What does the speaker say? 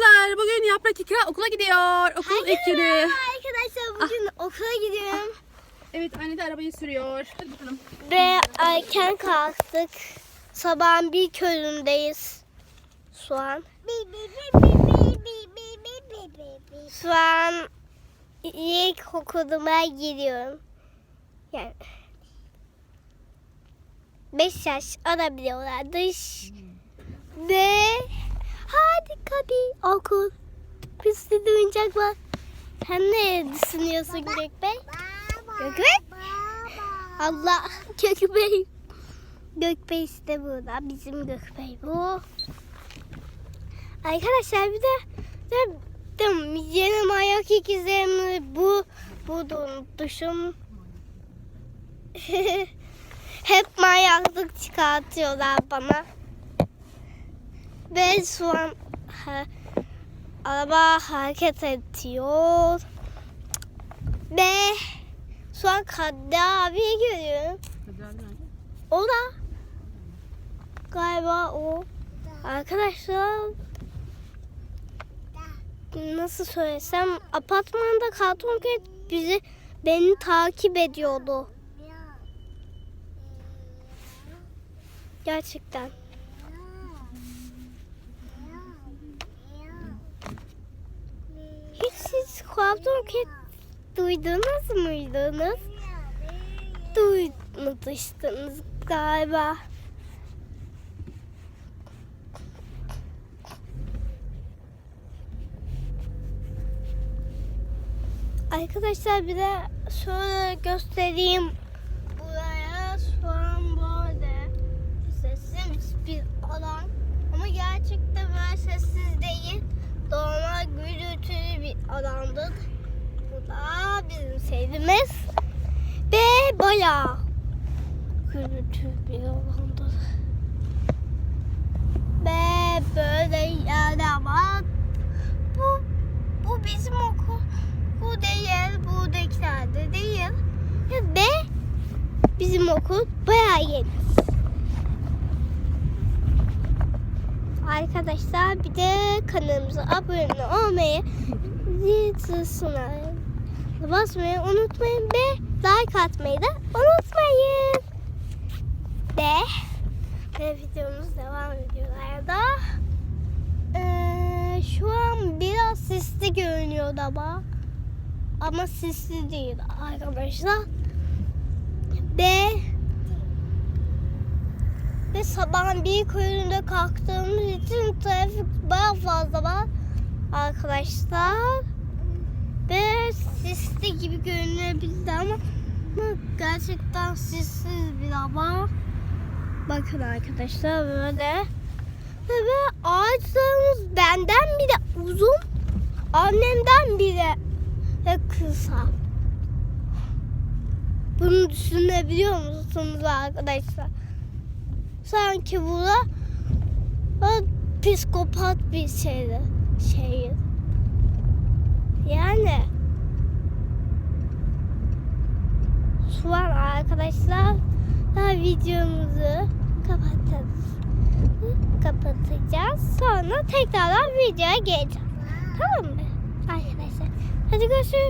arkadaşlar bugün Yaprak İkra okula gidiyor. Okul ilk günü. Arkadaşlar bugün Ah. okula gidiyorum. Evet anne de arabayı sürüyor. Hadi bakalım. Ve erken kalktık. Sabahın bir köründeyiz. Şu an. Şu an ilk okuluma gidiyorum. Yani 5 yaş alabiliyorlar dış. Ve harika bir okul. Bir sürü oyuncak var. Sen ne düşünüyorsun Gökbey? Gökbey? Allah Gökbey. Gökbey işte burada. Bizim Gökbey bu. Arkadaşlar bir de, de, de yeni ayak ikizlerimi bu bu da unutmuşum. Hep manyaklık çıkartıyorlar bana. Ve şu an ha, araba hareket ediyor. Ve şu an Kadir abi görüyorum. O da galiba o. Arkadaşlar nasıl söylesem apartmanda karton ket bizi beni takip ediyordu. Gerçekten. Hiç siz karton ket duydunuz muydunuz? Duymadınız galiba. Arkadaşlar bir de şöyle göstereyim. Buraya şu an böyle sessiz bir alan. Ama gerçekten böyle sessiz değil. Normal alandır. Bu da bizim sevdiğimiz. Ve bayağı gürültülü bir alandır. Ve böyle yerler var. Bu, bu bizim okul. Bu değil, buradakiler de değil. Ve bizim okul bayağı yeni. Arkadaşlar bir de kanalımıza abone olmayı, tuşuna basmayı unutmayın ve like atmayı da unutmayın. Ve, ve videomuz devam ediyor arada. Ee, şu an biraz sisli görünüyor ama ama sisli değil arkadaşlar. Ve ve sabahın bir köründe kalktığımız için trafik bayağı fazla var arkadaşlar. Ve sisli gibi görünebildi ama, gerçekten sissiz bir hava. Bakın arkadaşlar böyle. Ve, ve ağaçlarımız benden bile uzun, annemden bile ve kısa. Bunu düşünebiliyor musunuz arkadaşlar? Sanki bu da da psikopat bir şeydi. Şehir. Yani şu an arkadaşlar daha videomuzu kapatacağız. Kapatacağız. Sonra tekrardan videoya geleceğim. Tamam mı? Arkadaşlar. Hadi görüşürüz.